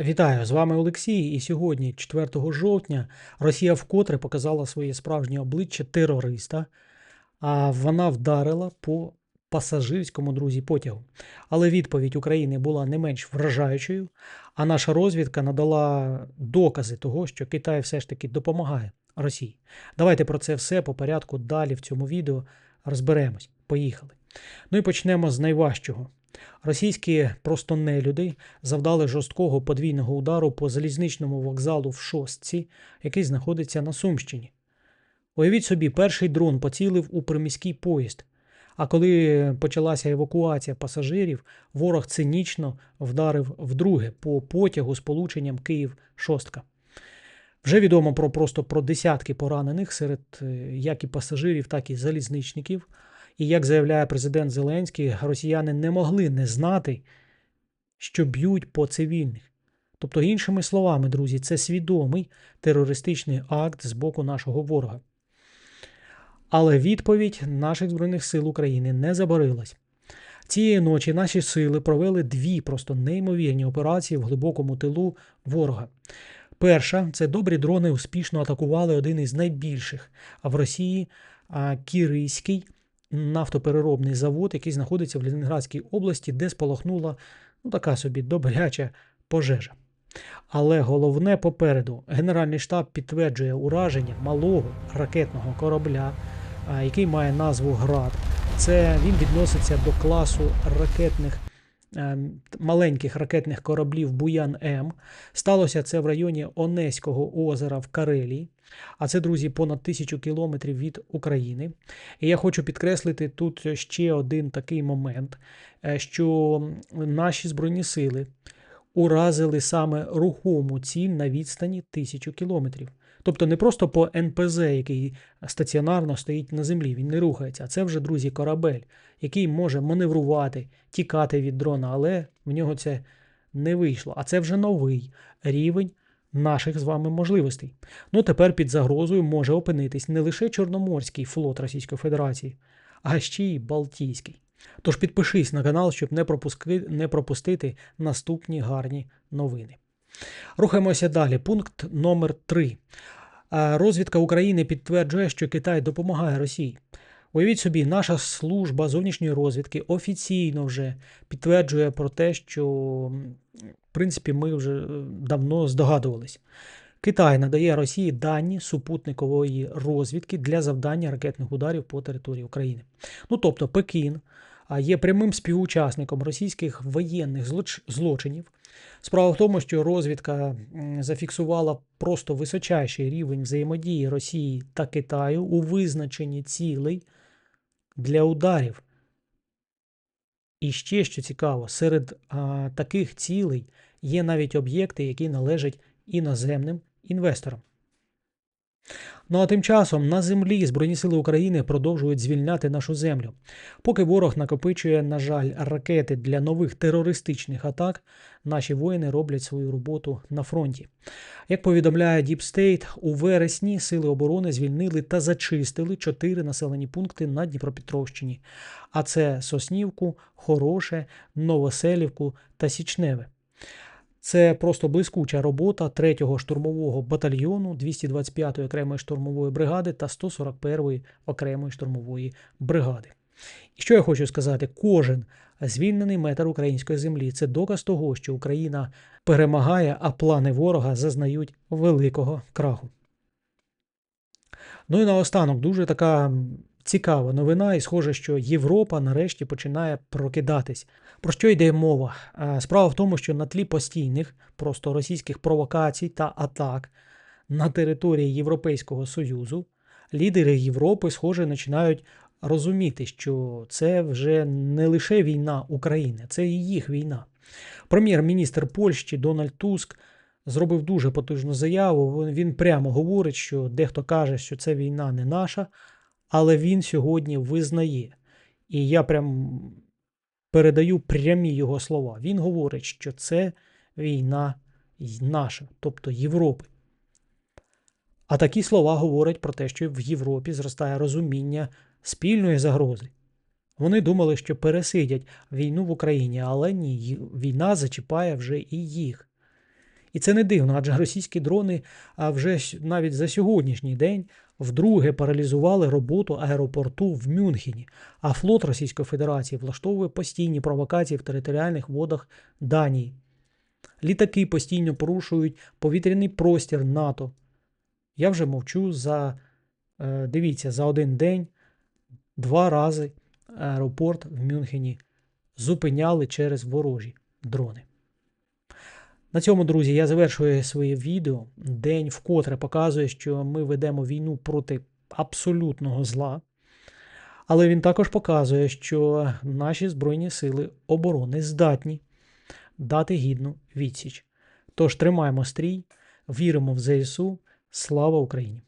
Вітаю, з вами Олексій. І сьогодні, 4 жовтня, Росія вкотре показала своє справжнє обличчя терориста, а вона вдарила по пасажирському друзі потягу. Але відповідь України була не менш вражаючою, а наша розвідка надала докази того, що Китай все ж таки допомагає Росії. Давайте про це все по порядку далі в цьому відео розберемось. Поїхали. Ну і почнемо з найважчого. Російські просто нелюди завдали жорсткого подвійного удару по залізничному вокзалу в Шостці, який знаходиться на Сумщині. Уявіть собі, перший дрон поцілив у приміський поїзд. А коли почалася евакуація пасажирів, ворог цинічно вдарив вдруге по потягу з полученням Київ-Шостка. Вже відомо про просто про десятки поранених серед е, як і пасажирів, так і залізничників. І як заявляє президент Зеленський, росіяни не могли не знати, що б'ють по цивільних. Тобто, іншими словами, друзі, це свідомий терористичний акт з боку нашого ворога. Але відповідь наших Збройних сил України не забарилась. Цієї ночі наші сили провели дві просто неймовірні операції в глибокому тилу ворога. Перша це добрі дрони успішно атакували один із найбільших в Росії Кірийський нафтопереробний завод, який знаходиться в Ленинградській області, де спалахнула ну, така собі добряча пожежа. Але головне попереду, Генеральний штаб підтверджує ураження малого ракетного корабля, який має назву ГРАД. Це він відноситься до класу ракетних. Маленьких ракетних кораблів Буян М. Сталося це в районі Онеського озера в Карелії. А це, друзі, понад тисячу кілометрів від України. І я хочу підкреслити тут ще один такий момент, е, що наші Збройні сили уразили саме рухому ціль на відстані тисячу кілометрів. Тобто не просто по НПЗ, який стаціонарно стоїть на землі, він не рухається. А це вже, друзі, корабель, який може маневрувати, тікати від дрона, але в нього це не вийшло. А це вже новий рівень наших з вами можливостей. Ну тепер під загрозою може опинитись не лише Чорноморський флот Російської Федерації, а ще й Балтійський. Тож підпишись на канал, щоб не, пропуски... не пропустити наступні гарні новини. Рухаємося далі. Пункт номер 3 Розвідка України підтверджує, що Китай допомагає Росії. Уявіть собі, наша служба зовнішньої розвідки офіційно вже підтверджує про те, що в принципі ми вже е, давно здогадувались. Китай надає Росії дані супутникової розвідки для завдання ракетних ударів по території України. Ну тобто, Пекін є прямим співучасником російських воєнних злочинів. Справа в тому, що розвідка зафіксувала просто височайший рівень взаємодії Росії та Китаю у визначенні цілей для ударів. І ще що цікаво, серед а, таких цілей є навіть об'єкти, які належать іноземним інвесторам. Ну а тим часом на землі Збройні Сили України продовжують звільняти нашу землю. Поки ворог накопичує, на жаль, ракети для нових терористичних атак, наші воїни роблять свою роботу на фронті. Як повідомляє Deep State, у вересні сили оборони звільнили та зачистили чотири населені пункти на Дніпропетровщині. А це Соснівку, Хороше, Новоселівку та Січневе. Це просто блискуча робота 3-го штурмового батальйону 225-ї окремої штурмової бригади та 141-ї окремої штурмової бригади. І що я хочу сказати, кожен звільнений метр української землі це доказ того, що Україна перемагає, а плани ворога зазнають великого краху. Ну і наостанок дуже така цікава новина, і схоже, що Європа нарешті починає прокидатись. Про що йде мова? Справа в тому, що на тлі постійних просто російських провокацій та атак на території Європейського Союзу лідери Європи, схоже, починають розуміти, що це вже не лише війна України, це і їх війна. Прем'єр-міністр Польщі Дональд Туск. Зробив дуже потужну заяву. Він прямо говорить, що дехто каже, що це війна не наша, але він сьогодні визнає. І я прям передаю прямі його слова. Він говорить, що це війна наша, тобто Європи. А такі слова говорять про те, що в Європі зростає розуміння спільної загрози. Вони думали, що пересидять війну в Україні, але ні, війна зачіпає вже і їх. І це не дивно, адже російські дрони вже навіть за сьогоднішній день вдруге паралізували роботу аеропорту в Мюнхені, а флот Російської Федерації влаштовує постійні провокації в територіальних водах Данії. Літаки постійно порушують повітряний простір НАТО. Я вже мовчу за, е, дивіться, за один день два рази аеропорт в Мюнхені зупиняли через ворожі дрони. На цьому, друзі, я завершую своє відео. День вкотре показує, що ми ведемо війну проти абсолютного зла. Але він також показує, що наші Збройні сили оборони здатні дати гідну відсіч. Тож тримаємо стрій, віримо в ЗСУ. Слава Україні!